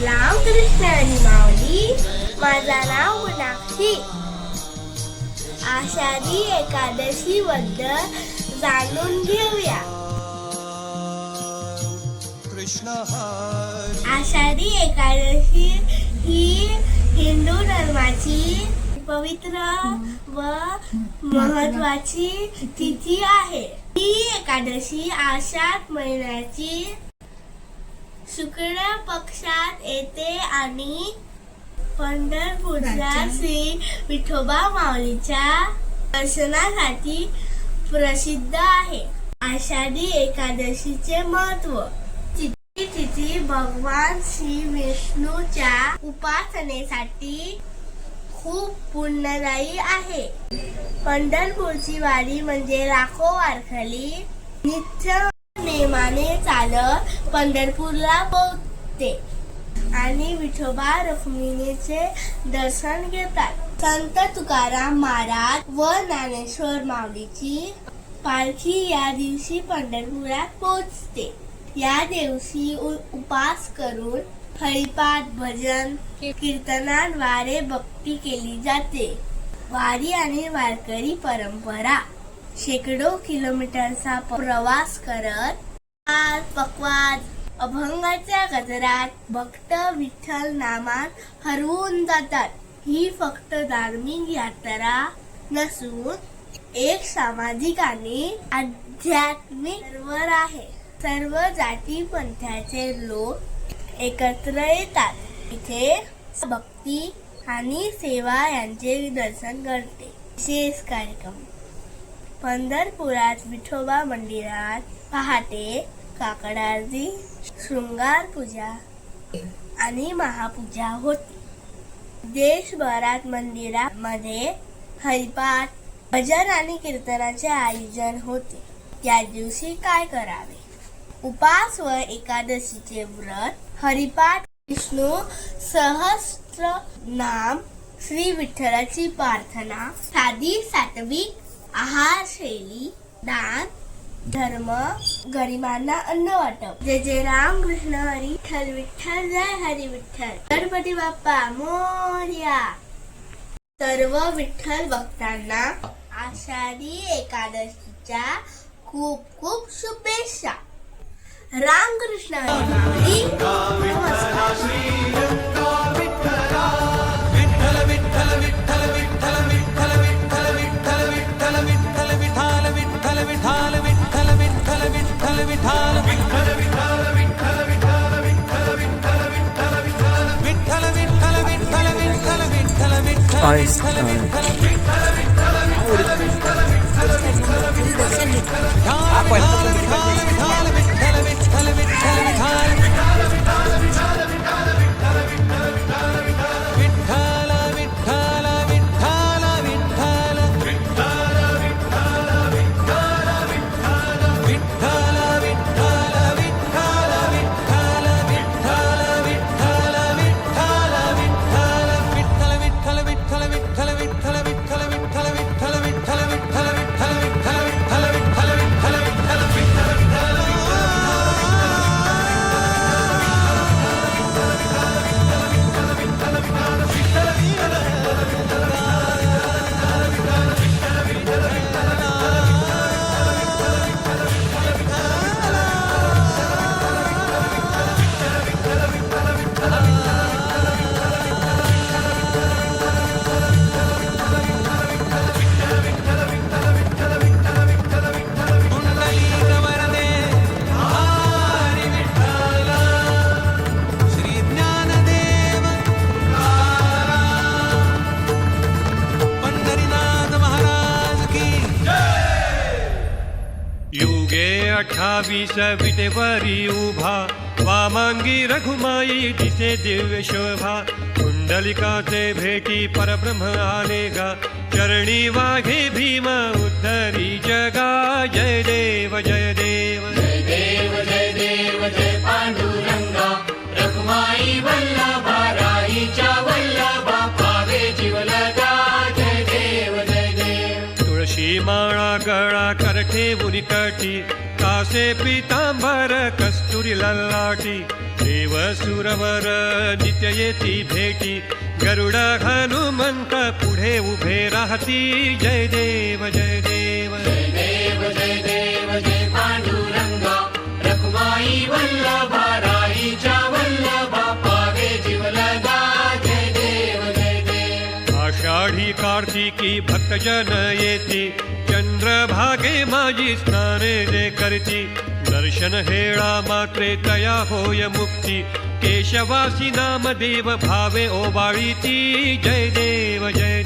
नाव कृष्ण माऊली माझा नाव गुणाक्षी आषाढी एकादशी बद्दल जाणून घेऊया आषाढी एकादशी ही हिंदू धर्माची पवित्र व महत्वाची तिथी आहे ही एकादशी आषाढ महिन्याची शुक्ल पक्षात येते आणि पंढरपूरच्या श्री विठोबा माऊलीच्या दर्शनासाठी प्रसिद्ध आहे. आषाढी एकादशीचे महत्त्व. तिथी तिथी भगवान श्री विष्णूच्या उपासनेसाठी खूप पुण्यदायी आहे. पंढरपूरची वारी म्हणजे लाखो वारकरी नित्य नेमाने चालत पंढरपूरला पोहोचते. आणि विठोबा रुक्मिणीचे दर्शन घेतात. संत तुकाराम महाराज व ज्ञानेश्वर माऊलीची पालखी या दिवशी पंढरपुरात पोहोचते. या दिवशी उ- उपास करून हरिपाठ भजन कीर्तनाद्वारे भक्ती केली जाते. वारी आणि वारकरी परंपरा. शेकडो किलोमीटरचा प्रवास करत आज अभंगाच्या गजरात भक्त विठ्ठल नामात हरवून जातात. ही फक्त धार्मिक यात्रा नसून एक सामाजिक आणि आध्यात्मिक सर्वर आहे. सर्व जाती पंथाचे लोक एकत्र येतात. इथे भक्ती आणि सेवा यांचे दर्शन करते विशेष कार्यक्रम. पंढरपुरात विठोबा मंदिरात पहाटे काकड शृंगार पूजा आणि महापूजा होती. देशभरात मंदिरामध्ये हरिपाठ भजन आणि कीर्तनाचे आयोजन होते. त्या दिवशी काय करावे? उपास व एकादशीचे व्रत हरिपाठ विष्णू सहस्त्र नाम श्री विठ्ठलाची प्रार्थना साधी सात्विक आहार शैली दान धर्म गरिबांना अन्न वाटप. जय जय राम कृष्ण हरी विठ्ठल विठ्ठल जय हरी विठ्ठल. गणपती बाप्पा मोर्या. सर्व विठ्ठल भक्तांना आषाढी एकादशीच्या खूप खूप शुभेच्छा. रामकृष्ण हरी. Eis. Ah, आपण अठ्ठावीस विटेवरी उभा वामांगी रघुमाई दिसे दिव्य शोभा। कुंडलिकाचे भेटी परब्रह्म आले गा चरणी वाघे भीम उद्धरी जगा। जय देव जय देव माळा गळा करठे कटी कासे पितांबर कस्तुरी ललाटी देव सुरवर नित्य येती भेटी गरुड हनुमंत पुढे उभे राहती. जय देव जय देव. जय देव जय देव जय पांडुरंगा रखुमाई वल्लभा राईच्या वल्लभा पावे जीवलगा. जय देव जय देव. आषाढी कार्तिकी भक्तजन येती. चंद्रभागे माझी स्नाने जे करती. दर्शन हेळा मात्रे तया होय मुक्ती. केशवासी नाम देव भावे ओबाळीती जय देव जय